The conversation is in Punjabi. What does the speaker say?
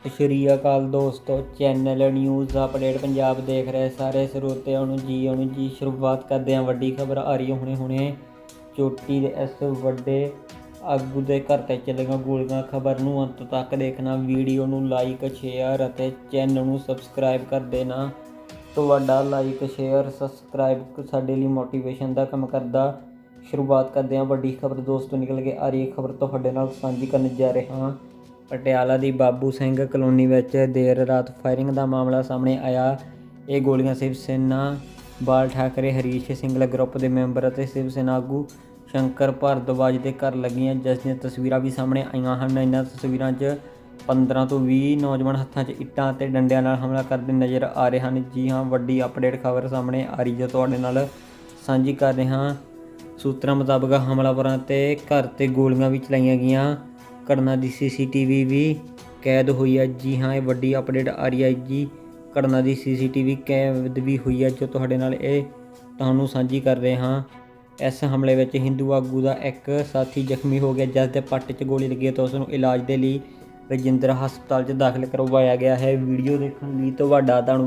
ਸਤਿ ਸ਼੍ਰੀ ਅਕਾਲ ਦੋਸਤੋ ਚੈਨਲ ਨਿਊਜ਼ ਅਪਡੇਟ ਪੰਜਾਬ ਦੇਖ ਰਹੇ ਸਾਰੇ ਸਰੋਤਿਆਂ ਨੂੰ ਜੀ ਆਉਣ ਜੀ, ਸ਼ੁਰੂਆਤ ਕਰਦੇ ਹਾਂ ਵੱਡੀ ਖਬਰ ਆ ਰਹੀ ਹੈ ਹੁਣੇ ਹੁਣੇ। ਚੋਟੀ ਦੇ ਇਸ ਵੱਡੇ ਆਗੂ ਦੇ ਘਰ ਤੇ ਚੱਲੀਆਂ ਗੋਲੀਆਂ, ਖਬਰ ਨੂੰ ਅੰਤ ਤੱਕ ਦੇਖਣਾ, ਵੀਡੀਓ ਨੂੰ ਲਾਈਕ ਸ਼ੇਅਰ ਅਤੇ ਚੈਨਲ ਨੂੰ ਸਬਸਕ੍ਰਾਈਬ ਕਰ ਦੇਣਾ। ਤੁਹਾਡਾ ਲਾਈਕ ਸ਼ੇਅਰ ਸਬਸਕ੍ਰਾਈਬ ਸਾਡੇ ਲਈ ਮੋਟੀਵੇਸ਼ਨ ਦਾ ਕੰਮ ਕਰਦਾ। ਸ਼ੁਰੂਆਤ ਕਰਦੇ ਹਾਂ ਵੱਡੀ ਖਬਰ ਦੋਸਤੋ, ਨਿਕਲ ਕੇ ਆ ਰਹੀ ਖਬਰ ਤੁਹਾਡੇ ਨਾਲ ਸਾਂਝੀ ਕਰਨ ਜਾ ਰਹੇ। ਹਾਂ ਪਟਿਆਲਾ ਦੀ ਬਾਬੂ ਸਿੰਘ ਕਲੋਨੀ ਵਿੱਚ ਦੇਰ ਰਾਤ ਫਾਇਰਿੰਗ ਦਾ ਮਾਮਲਾ ਸਾਹਮਣੇ ਆਇਆ। ਇਹ ਗੋਲੀਆਂ ਸ਼ਿਵ ਸੈਨਾ, ਬਾਲ ਠਾਕਰੇ, ਹਰੀਸ਼ ਸਿੰਗਲਾ ਗਰੁੱਪ ਦੇ ਮੈਂਬਰ ਅਤੇ ਸ਼ਿਵ ਸੈਨਾ ਆਗੂ ਸ਼ੰਕਰ ਭਾਰਦਵਾਜ ਦੇ ਘਰ ਲੱਗੀਆਂ, ਜਿਸ ਦੀਆਂ ਤਸਵੀਰਾਂ ਵੀ ਸਾਹਮਣੇ ਆਈਆਂ ਹਨ। ਇਹਨਾਂ ਤਸਵੀਰਾਂ 'ਚ 15 ਤੋਂ 20 ਨੌਜਵਾਨ ਹੱਥਾਂ 'ਚ ਇੱਟਾਂ ਅਤੇ ਡੰਡਿਆਂ ਨਾਲ ਹਮਲਾ ਕਰਦੇ ਨਜ਼ਰ ਆ ਰਹੇ ਹਨ। ਜੀ ਹਾਂ, ਵੱਡੀ ਅਪਡੇਟ ਖਬਰ ਸਾਹਮਣੇ ਆ ਰਹੀ ਹੈ। ਤੁਹਾਡੇ ਨਾਲ ਸਾਂਝੀ ਕਰ ਰਹੇ ਹਾਂ। ਸੂਤਰਾਂ ਮੁਤਾਬਕ ਹਮਲਾਵਰਾਂ ਤੇ ਘਰ ਤੇ ਗੋਲੀਆਂ ਵੀ ਚਲਾਈਆਂ ਗਈਆਂ। ਘਟਨਾ ਦੀ ਸੀਸੀਟੀਵੀ ਵੀ ਕੈਦ ਹੋਈ ਹੈ ਜੀ ਹਾਂ, ਇਹ ਵੱਡੀ ਅਪਡੇਟ ਆ ਰਹੀ ਹੈ ਜੀ। ਘਟਨਾ ਦੀ ਸੀਸੀਟੀਵੀ ਕੈਦ ਵੀ ਹੋਈ ਹੈ ਜੋ ਤੁਹਾਡੇ ਨਾਲ ਇਹ ਤੁਹਾਨੂੰ ਸਾਂਝੀ ਕਰ ਰਹੇ ਹਾਂ। ਇਸ ਹਮਲੇ ਵਿੱਚ ਹਿੰਦੂ ਆਗੂ ਦਾ ਇੱਕ ਸਾਥੀ ਜ਼ਖਮੀ ਹੋ ਗਿਆ, ਜਿਸ ਦੇ ਪੱਟ 'ਚ ਗੋਲੀ ਲੱਗੀ ਤਾਂ ਉਸ ਨੂੰ ਇਲਾਜ ਦੇ ਲਈ ਰਜਿੰਦਰ ਹਸਪਤਾਲ 'ਚ ਦਾਖਲ ਕਰਵਾਇਆ ਗਿਆ ਹੈ। ਵੀਡੀਓ ਦੇਖਣ ਲਈ ਤੁਹਾਡਾ ਧੰਨਵਾਦ।